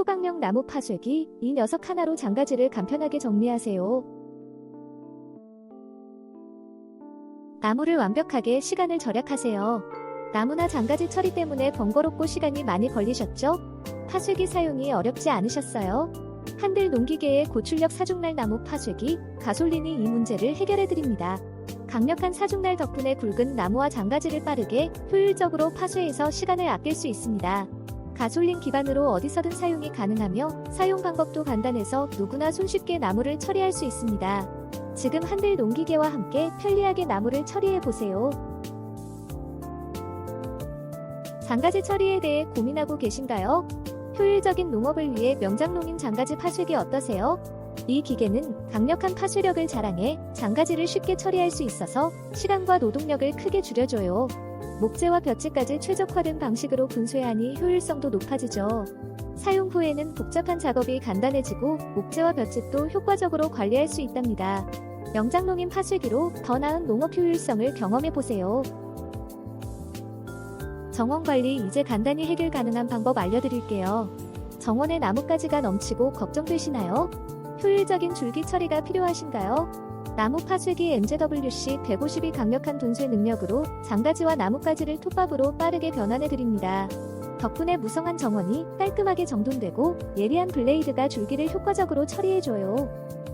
초강력 나무 파쇄기 이 녀석 하나로 장가지를 간편하게 정리하세요. 나무를 완벽하게 시간을 절약하세요. 나무나 장가지 처리 때문에 번거롭고 시간이 많이 걸리셨죠? 파쇄기 사용이 어렵지 않으셨어요? 한들 농기계의 고출력 사중날 나무 파쇄기, 가솔린이 이 문제를 해결해드립니다. 강력한 사중날 덕분에 굵은 나무와 장가지를 빠르게 효율적으로 파쇄해서 시간을 아낄 수 있습니다. 가솔린 기반으로 어디서든 사용이 가능하며 사용 방법도 간단해서 누구나 손쉽게 나무를 처리할 수 있습니다. 지금 한들 농기계와 함께 편리하게 나무를 처리해 보세요. 장가지 처리에 대해 고민하고 계신가요? 효율적인 농업을 위해 명장농인 장가지 파쇄기 어떠세요? 이 기계는 강력한 파쇄력을 자랑해 장가지를 쉽게 처리할 수 있어서 시간과 노동력을 크게 줄여줘요. 목재와 볕재까지 최적화된 방식으로 분쇄하니 효율성도 높아지죠. 사용 후에는 복잡한 작업이 간단해지고 목재와 볕재도 효과적으로 관리할 수 있답니다. 명장농인 파쇄기로 더 나은 농업 효율성을 경험해 보세요. 정원 관리 이제 간단히 해결 가능한 방법 알려드릴게요. 정원에 나뭇가지가 넘치고 걱정되시나요? 효율적인 줄기 처리가 필요하신가요? 나무 파쇄기 MZWC 150이 강력한 분쇄 능력으로 장가지와 나뭇가지를 톱밥으로 빠르게 변환해 드립니다. 덕분에 무성한 정원이 깔끔하게 정돈되고 예리한 블레이드가 줄기를 효과적으로 처리해줘요.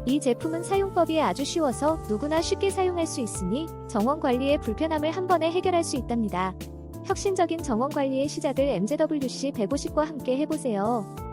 이 제품은 사용법이 아주 쉬워서 누구나 쉽게 사용할 수 있으니 정원 관리의 불편함을 한 번에 해결할 수 있답니다. 혁신적인 정원 관리의 시작을 MZWC 150과 함께 해보세요.